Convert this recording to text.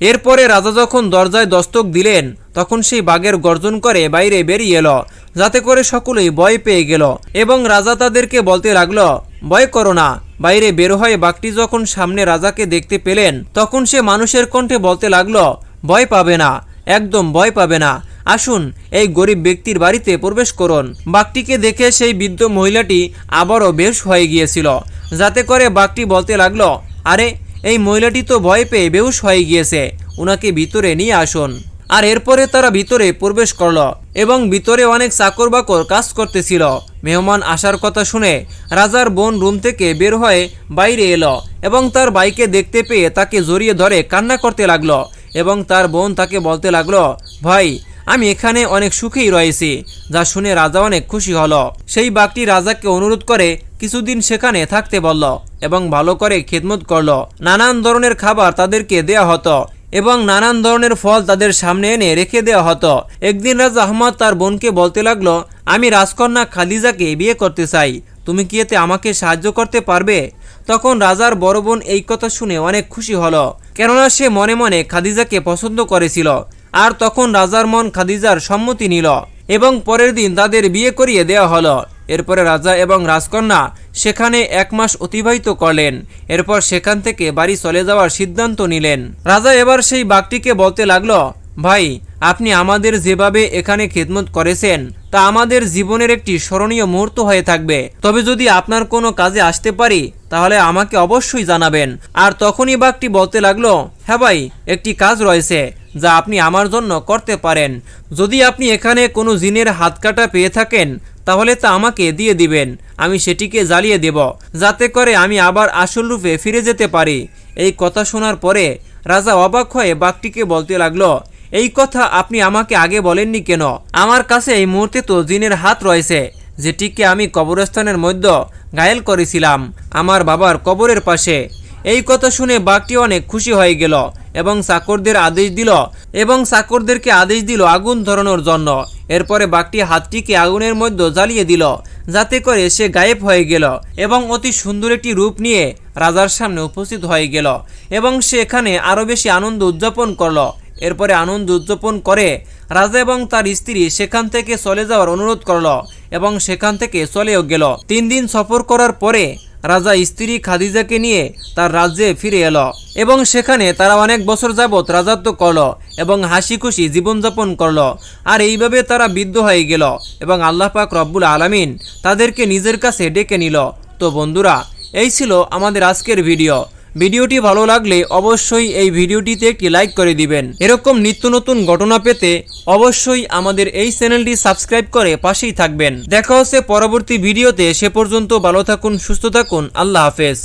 এরপরে রাজা যখন দরজায় দস্তক দিলেন, তখন সেই বাঘের গর্জন করে বাইরে বেরিয়ে এলো, যাতে করে সকলেই ভয় পেয়ে গেল এবং রাজা তাদেরকে বলতে লাগল, ভয় করো না। বাইরে বের হয়ে বাঘটি যখন সামনে রাজাকে দেখতে পেলেন, তখন সে মানুষের কণ্ঠে বলতে লাগল, ভয় পাবে না, একদম ভয় পাবে না। আসুন, এই গরিব ব্যক্তির বাড়িতে প্রবেশ করুন। বাঘটিকে দেখে সেই বৃদ্ধ মহিলাটি আবারও বেশ হয়ে গিয়েছিল, যাতে করে বাঘটি বলতে লাগল, আরে এই মহিলাটি তো ভয় পেয়ে বেহুশ হয়ে গিয়েছে। ওনাকে ভিতরে নিয়ে আসুন। আর এরপরে তারা ভিতরে প্রবেশ করল এবং ভিতরে অনেক চাকর বাকর কাজ করতেছিল। মেহমান আসার কথা শুনে রাজার বোন রুম থেকে বের হয়ে বাইরে এলো এবং তার বাইকে দেখতে পেয়ে তাকে জড়িয়ে ধরে কান্না করতে লাগল এবং তার বোন তাকে বলতে লাগল, ভাই, আমি এখানে অনেক সুখেই রয়েছি। যা শুনে রাজা অনেক খুশি হলো। সেই বাঘটি রাজাকে অনুরোধ করে কিছুদিন সেখানে থাকতে বলল এবং ভালো করে খেদমত করল। নানান ধরনের খাবার তাদেরকে দেয়া হতো এবং নানান ধরনের ফল তাদের সামনে এনে রেখে দেওয়া হতো। একদিন রাজা আহমদ তার বোনকে বলতে লাগল, আমি রাজকন্যা খাদিজাকে বিয়ে করতে চাই। তুমি কি এতে আমাকে সাহায্য করতে পারবে? তখন রাজার বড় বোন এই কথা শুনে অনেক খুশি হলো, কেননা সে মনে মনে খাদিজাকে পছন্দ করেছিল। আর তখন রাজার মন খাদিজার সম্মতি নিল এবং পরের দিন তাদের বিয়ে করিয়ে দেওয়া হলো। এরপরে রাজা এবং রাজকন্যা সেখানে এক মাস অতিবাহিত করলেন। এরপর সেখান থেকে বাড়ি চলে যাওয়ার সিদ্ধান্ত নিলেন। রাজা এবার সেই বাঘটিকে বলতে লাগল, ভাই, আপনি আমাদের যেভাবে এখানে খেদমত করেছেন, তা আমাদের জীবনের একটি স্মরণীয় মুহূর্ত হয়ে থাকবে। তবে যদি আপনার কোনো কাজে আসতে পারি, তাহলে আমাকে অবশ্যই জানাবেন। আর তখনই বাঘটি বলতে লাগল হ্যাঁ ভাই, একটি কাজ রয়েছে। যা আপনি আমার জন্য করতে পারেন। যদি আপনি এখানে কোনো জিনের হাত কাটা পেয়ে থাকেন, তাহলে তা আমাকে দিয়ে দিবেন। আমি সেটিকে জ্বালিয়ে দেব, যাতে করে আমি আবার আসল রূপে ফিরে যেতে পারি। এই কথা শোনার পরে রাজা অবাক হয়ে বাঘটিকে বলতে লাগল, এই কথা আপনি আমাকে আগে বলেননি কেন? আমার কাছে এই মুহূর্তে তো জিনের হাত রয়েছে, যেটিকে আমি কবরস্থানের মধ্যে ঘায়েল করেছিলাম, আমার বাবার কবরের পাশে। এই কথা শুনে বাঘটি অনেক খুশি হয়ে গেল। এবং চাকরদের আদেশ দিল এবং চাকরদেরকে আদেশ দিল আগুন ধরানোর জন্য। এরপরে বাঘটি হাতটিকে আগুনের মধ্যে জ্বালিয়ে দিল, যাতে করে সে গায়েব হয়ে গেল এবং অতি সুন্দর একটি রূপ নিয়ে রাজার সামনে উপস্থিত হয়ে গেল এবং সে এখানে আরও বেশি আনন্দ উদযাপন করল। এরপরে আনন্দ উদযাপন করে রাজা এবং তার স্ত্রী সেখান থেকে চলে যাওয়ার অনুরোধ করল এবং সেখান থেকে চলেও গেল। তিন দিন সফর করার পরে রাজা স্ত্রী খাদিজাকে নিয়ে তার রাজ্যে ফিরে এলো এবং সেখানে তারা অনেক বছর যাবৎ রাজত্ব করল এবং হাসি খুশি জীবনযাপন করল। আর এইভাবে তারা বিদ্ধ হয়ে গেল এবং আল্লাহ পাক রব্বুল আলামিন তাদেরকে নিজের কাছে ডেকে নিল। তো বন্ধুরা, এই ছিল আমাদের আজকের ভিডিও। ভিডিওটি ভালো লাগলে অবশ্যই এই ভিডিওটিতে একটি লাইক করে দিবেন। এরকম নিত্য নতুন ঘটনা পেতে অবশ্যই আমাদের এই চ্যানেলটি সাবস্ক্রাইব করে পাশেই থাকবেন। দেখা হচ্ছে পরবর্তী ভিডিওতে, সে পর্যন্ত ভালো থাকুন, সুস্থ থাকুন, আল্লাহ হাফেজ।